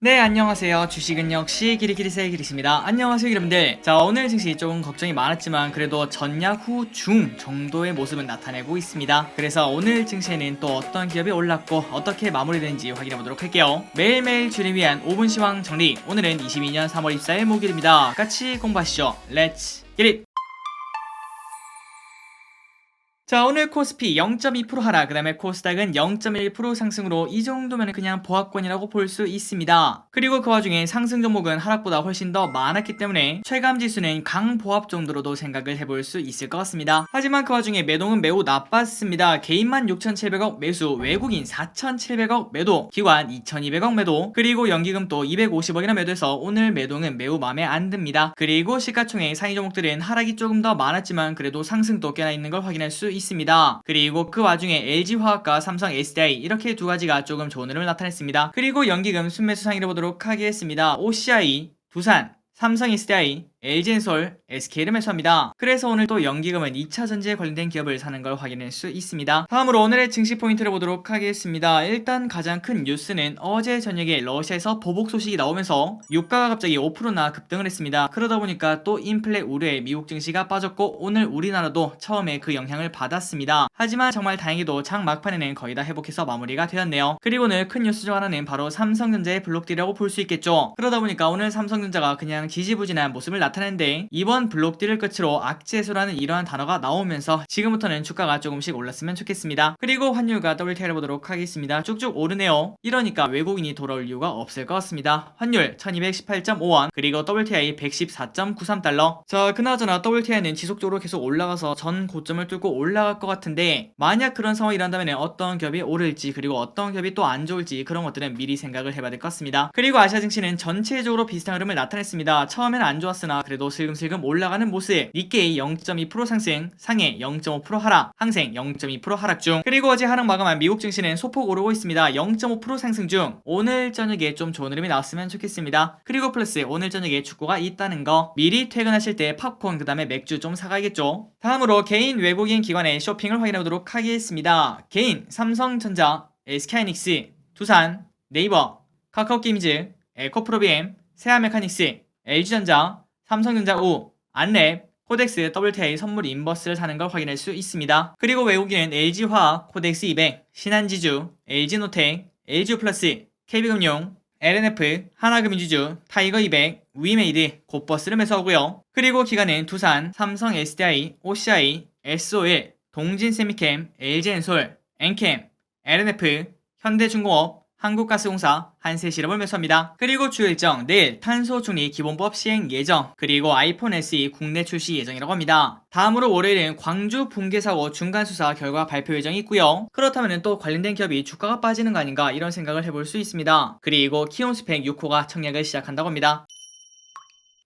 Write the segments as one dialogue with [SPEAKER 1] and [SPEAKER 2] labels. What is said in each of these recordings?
[SPEAKER 1] 네 안녕하세요. 주식은 역시 기리기리세의 기리십니다. 안녕하세요 여러분들. 자 오늘 증시 조금 걱정이 많았지만 그래도 전략 후중 정도의 모습은 나타내고 있습니다. 그래서 오늘 증시에는 또 어떤 기업이 올랐고 어떻게 마무리되는지 확인해 보도록 할게요. 매일매일 주를 위한 5분 시황 정리. 오늘은 22년 3월 24일 목요일입니다. 같이 공부하시죠. 렛츠 기릿 자 오늘 코스피 0.2% 하락 그 다음에 코스닥은 0.1% 상승으로 이 정도면 그냥 보합권이라고 볼 수 있습니다. 그리고 그 와중에 상승 종목은 하락보다 훨씬 더 많았기 때문에 최감 지수는 강보합 정도로도 생각을 해볼 수 있을 것 같습니다. 하지만 그 와중에 매동은 매우 나빴습니다. 개인만 6,700억 매수 외국인 4,700억 매도 기관 2,200억 매도 그리고 연기금 또 250억이나 매도해서 오늘 매동은 매우 마음에 안 듭니다. 그리고 시가총액 상위 종목들은 하락이 조금 더 많았지만 그래도 상승도 꽤나 있는 걸 확인할 수 있습니다. 그리고 그 와중에 LG화학과 삼성 SDI 이렇게 두 가지가 조금 좋은 흐름을 나타냈습니다. 그리고 연기금 순매수 상위를 보도록 하겠습니다. OCI, 두산, 삼성 SDI, LG엔솔, SK를 매수합니다. 그래서 오늘 또 연기금은 2차 전지에 관련된 기업을 사는 걸 확인할 수 있습니다. 다음으로 오늘의 증시 포인트를 보도록 하겠습니다. 일단 가장 큰 뉴스는 어제 저녁에 러시아에서 보복 소식이 나오면서 유가가 갑자기 5%나 급등을 했습니다. 그러다 보니까 또 인플레 우려에 미국 증시가 빠졌고 오늘 우리나라도 처음에 그 영향을 받았습니다. 하지만 정말 다행히도 장 막판에는 거의 다 회복해서 마무리가 되었네요. 그리고 오늘 큰 뉴스 중 하나는 바로 삼성전자의 블록딜이라고 볼 수 있겠죠. 그러다 보니까 오늘 삼성전자가 그냥 지지부진한 모습을 나타냈 는데 이번 블록 딜을 끝으로 악재수라는 이러한 단어가 나오면서 지금부터는 주가가 조금씩 올랐으면 좋겠습니다. 그리고 환율과 WTI를 보도록 하겠습니다. 쭉쭉 오르네요. 이러니까 외국인이 돌아올 이유가 없을 것 같습니다. 환율 1218.5원 그리고 WTI 114.93달러 자 그나저나 WTI는 지속적으로 계속 올라가서 전 고점을 뚫고 올라갈 것 같은데 만약 그런 상황이 일어난다면 어떤 기업이 오를지 그리고 어떤 기업이 또 안 좋을지 그런 것들은 미리 생각을 해봐야 될 것 같습니다. 그리고 아시아 증시는 전체적으로 비슷한 흐름을 나타냈습니다. 처음에는 안 좋았으나 그래도 슬금슬금 올라가는 모습. 니케이 0.2% 상승 상해 0.5% 하락 항생 0.2% 하락 중. 그리고 어제 하락 마감한 미국 증시는 소폭 오르고 있습니다. 0.5% 상승 중. 오늘 저녁에 좀 좋은 흐름이 나왔으면 좋겠습니다. 그리고 플러스 오늘 저녁에 축구가 있다는 거. 미리 퇴근하실 때 팝콘 그 다음에 맥주 좀 사가야겠죠? 다음으로 개인 외국인 기관의 쇼핑을 확인해 보도록 하겠습니다. 개인 삼성전자 SK하이닉스 두산 네이버 카카오게임즈 에코프로비엠 세아메카닉스 LG전자 삼성전자 우, 안랩, 코덱스 WTA 선물 인버스를 사는 걸 확인할 수 있습니다. 그리고 외국인은 LG화학, 코덱스 200, 신한지주, LG노텍, LG플러스, KB금융, LNF, 하나금융지주, 타이거 200, 위메이드, 곧버스를 매수하고요. 그리고 기관은 두산, 삼성 SDI, OCI, SOL, 동진세미캠, LG엔솔, 엔캠, LNF, 현대중공업, 한국가스공사, 한세실업을 매수합니다. 그리고 주요 일정 내일 탄소 중립 기본법 시행 예정 그리고 아이폰 SE 국내 출시 예정이라고 합니다. 다음으로 월요일은 광주 붕괴 사고 중간 수사 결과 발표 예정이 있고요. 그렇다면 또 관련된 기업이 주가가 빠지는 거 아닌가 이런 생각을 해볼 수 있습니다. 그리고 키움스펙 6호가 청약을 시작한다고 합니다.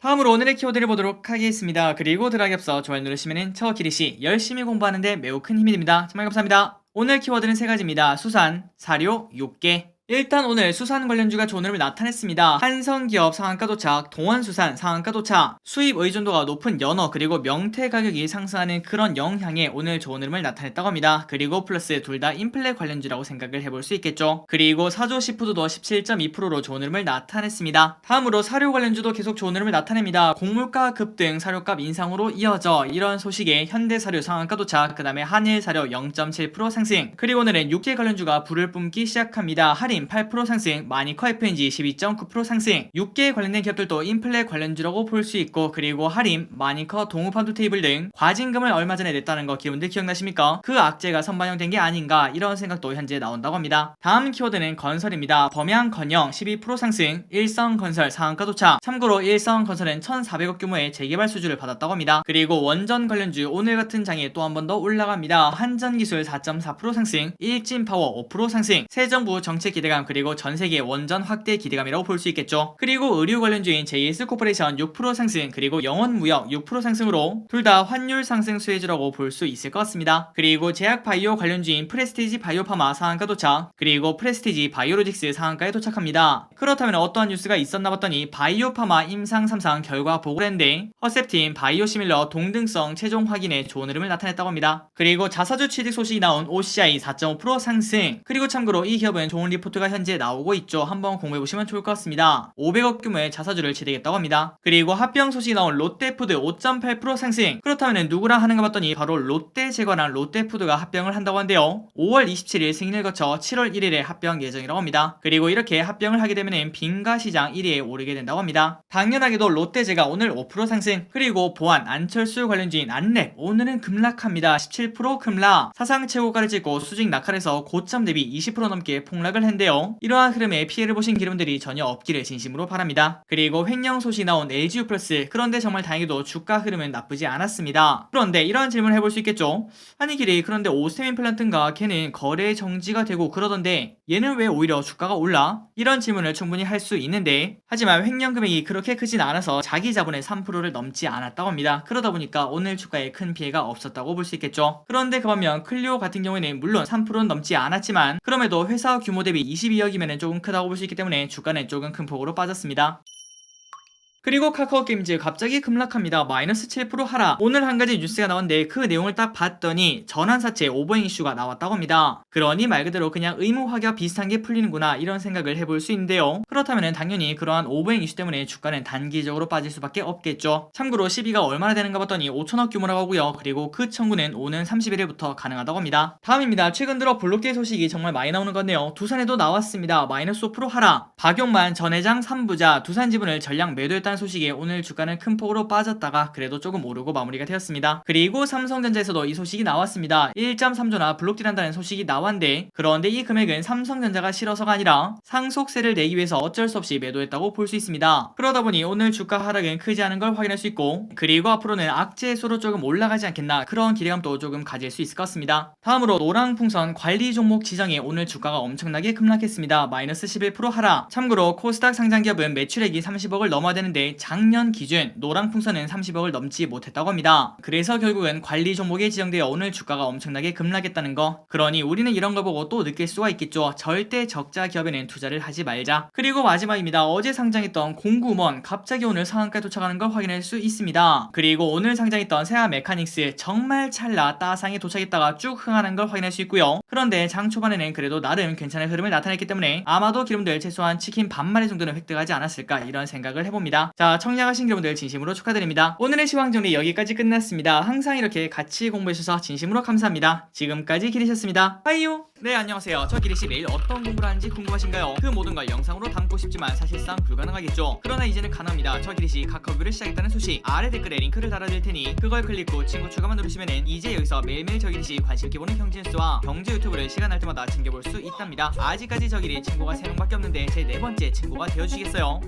[SPEAKER 1] 다음으로 오늘의 키워드를 보도록 하겠습니다. 그리고 들어가기 앞서 좋아요 누르시면 저 기리씨 열심히 공부하는데 매우 큰 힘이 됩니다. 정말 감사합니다. 오늘 키워드는 세 가지입니다. 수산, 사료, 육계, 일단 오늘 수산 관련주가 흐름을 나타냈습니다. 한성기업 상한가 도착, 동원수산 상한가 도착, 수입 의존도가 높은 연어 그리고 명태 가격이 상승하는 그런 영향에 오늘 흐름을 나타냈다고 합니다. 그리고 플러스 둘 다 인플레 관련주라고 생각을 해볼 수 있겠죠. 그리고 사조 시푸드도 17.2%로 좋은 흐름을 나타냈습니다. 다음으로 사료 관련주도 계속 흐름을 나타냅니다. 곡물가 급등, 사료값 인상으로 이어져 이런 소식에 현대사료 상한가 도착, 그 다음에 한일사료 0.7% 상승, 그리고 오늘은 육계 관련주가 불을 뿜기 시작합니다. 할인 8% 상승, 마니커 FNG 12.9% 상승, 6개 관련된 기업들도 인플레 관련주라고 볼 수 있고 그리고 할인, 마니커, 동우판도 테이블 등 과징금을 얼마 전에 냈다는 거 기분들 기억나십니까? 그 악재가 선반영된 게 아닌가 이런 생각도 현재 나온다고 합니다. 다음 키워드는 건설입니다. 범양건영 12% 상승, 일성건설 상한가 도착. 참고로 일성건설은 1,400억 규모의 재개발 수주를 받았다고 합니다. 그리고 원전 관련주 오늘 같은 장에 또 한 번 더 올라갑니다. 한전기술 4.4% 상승, 일진파워 5% 상승, 새 정부 정책 기 대감 그리고 전 세계 원전 확대 기대감이라고 볼 수 있겠죠. 그리고 의류 관련주인 JS 코퍼레이션 6% 상승 그리고 영원 무역 6% 상승으로 둘 다 환율 상승 수혜주라고 볼 수 있을 것 같습니다. 그리고 제약 바이오 관련주인 프레스티지 바이오파마 상한가 도착 그리고 프레스티지 바이오로직스 상한가에 도착합니다. 그렇다면 어떠한 뉴스가 있었나 봤더니 바이오파마 임상 3상 결과 보고를 했는데 허셉팀 바이오시밀러 동등성 최종 확인에 좋은 흐름을 나타냈다고 합니다. 그리고 자사주 취득 소식이 나온 OCI 4.5% 상승 그리고 참고로 이 기업은 좋은 리포트 리포트가 현재 나오고 있죠. 한번 공부해보시면 좋을 것 같습니다. 500억 규모의 자사주를 제대겠다고 합니다. 그리고 합병 소식이 나온 롯데푸드 5.8% 상승. 그렇다면 누구랑 하는가 봤더니 바로 롯데제과랑 롯데푸드가 합병을 한다고 한대요. 5월 27일 승인을 거쳐 7월 1일에 합병 예정이라고 합니다. 그리고 이렇게 합병을 하게 되면 빈가 시장 1위에 오르게 된다고 합니다. 당연하게도 롯데제가 오늘 5% 상승. 그리고 보안 안철수 관련주인 안랩 오늘은 급락합니다. 17% 급락. 사상 최고가를 찍고 수직 낙하에서 고점 대비 20% 넘게 폭락을 했는데 요. 이러한 흐름에 피해를 보신 기름들이 전혀 없기를 진심으로 바랍니다. 그리고 횡령 소식 나온 LGU 플러스 그런데 정말 다행히도 주가 흐름은 나쁘지 않았습니다. 그런데 이런 질문을 해볼 수 있겠죠. 아니 길이 그런데 오스템 임플란트인가 걔는 거래 정지가 되고 그러던데 얘는 왜 오히려 주가가 올라? 이런 질문을 충분히 할 수 있는데 하지만 횡령 금액이 그렇게 크진 않아서 자기 자본의 3%를 넘지 않았다고 합니다. 그러다 보니까 오늘 주가에 큰 피해가 없었다고 볼 수 있겠죠. 그런데 그 반면 클리오 같은 경우에는 물론 3%는 넘지 않았지만 그럼에도 회사 규모 대비 22억이면 조금 크다고 볼 수 있기 때문에 주가는 조금 큰 폭으로 빠졌습니다. 그리고 카카오 게임즈 갑자기 급락합니다. 마이너스 7% 하락. 오늘 한 가지 뉴스가 나왔는데 그 내용을 딱 봤더니 전환사채 오버행 이슈가 나왔다고 합니다. 그러니 말 그대로 그냥 의무화가 비슷한 게 풀리는구나 이런 생각을 해볼 수 있는데요. 그렇다면 당연히 그러한 오버행 이슈 때문에 주가는 단기적으로 빠질 수밖에 없겠죠. 참고로 시비가 얼마나 되는가 봤더니 5천억 규모라고 하고요. 그리고 그 청구는 오는 31일부터 가능하다고 합니다. 다음입니다. 최근 들어 블록데이 소식이 정말 많이 나오는 건데요. 두산에도 나왔습니다. 마이너스 5% 하락. 박용만 전 회장 3부자 두산 지분을 전량 매도했다 는 소식에 오늘 주가는 큰 폭으로 빠졌다가 그래도 조금 오르고 마무리가 되었습니다. 그리고 삼성전자에서도 이 소식이 나왔습니다. 1.3조나 블록딜한다는 소식이 나왔는데 그런데 이 금액은 삼성전자가 싫어서가 아니라 상속세를 내기 위해서 어쩔 수 없이 매도했다고 볼 수 있습니다. 그러다 보니 오늘 주가 하락은 크지 않은 걸 확인할 수 있고 그리고 앞으로는 악재 해소로 조금 올라가지 않겠나 그런 기대감도 조금 가질 수 있을 것 같습니다. 다음으로 노랑풍선 관리 종목 지정에 오늘 주가가 엄청나게 급락했습니다. 마이너스 11% 하락. 참고로 코스닥 상장 기업은 매출액이 30억을 넘어야 되는데 작년 기준 노랑 풍선은 30억을 넘지 못했다고 합니다. 그래서 결국은 관리 종목에 지정되어 오늘 주가가 엄청나게 급락했다는 거. 그러니 우리는 이런 걸 보고 또 느낄 수가 있겠죠. 절대 적자 기업에는 투자를 하지 말자. 그리고 마지막입니다. 어제 상장했던 공구먼 갑자기 오늘 상한가에 도착하는 걸 확인할 수 있습니다. 그리고 오늘 상장했던 세아 메카닉스 정말 찰나 따상에 도착했다가 쭉 흥하는 걸 확인할 수 있고요. 그런데 장 초반에는 그래도 나름 괜찮은 흐름을 나타냈기 때문에 아마도 기름들 최소한 치킨 반마리 정도는 획득하지 않았을까 이런 생각을 해봅니다. 자 청량하신 기름들 진심으로 축하드립니다. 오늘의 시황 정리 여기까지 끝났습니다. 항상 이렇게 같이 공부해주셔서 진심으로 감사합니다. 지금까지 기리셨습니다. 빠이요. 네 안녕하세요. 저 기리씨 매일 어떤 공부를 하는지 궁금하신가요? 그 모든 걸 영상으로 담고 싶지만 사실상 불가능하겠죠. 그러나 이제는 가능합니다. 저 기리씨 카카오뷰를 시작했다는 소식 아래 댓글에 링크를 달아드릴 테니 그걸 클릭 후 친구 추가만 누르시면은 이제 여기서 매일매일 저 기리씨 관심 있게 보는 경제 뉴스와 경제 유튜브를 시간 날 때마다 챙겨볼 수 있답니다. 아직까지 저 기리 친구가 3명밖에 없는데 제 네 번째 친구가 되어주시겠어요?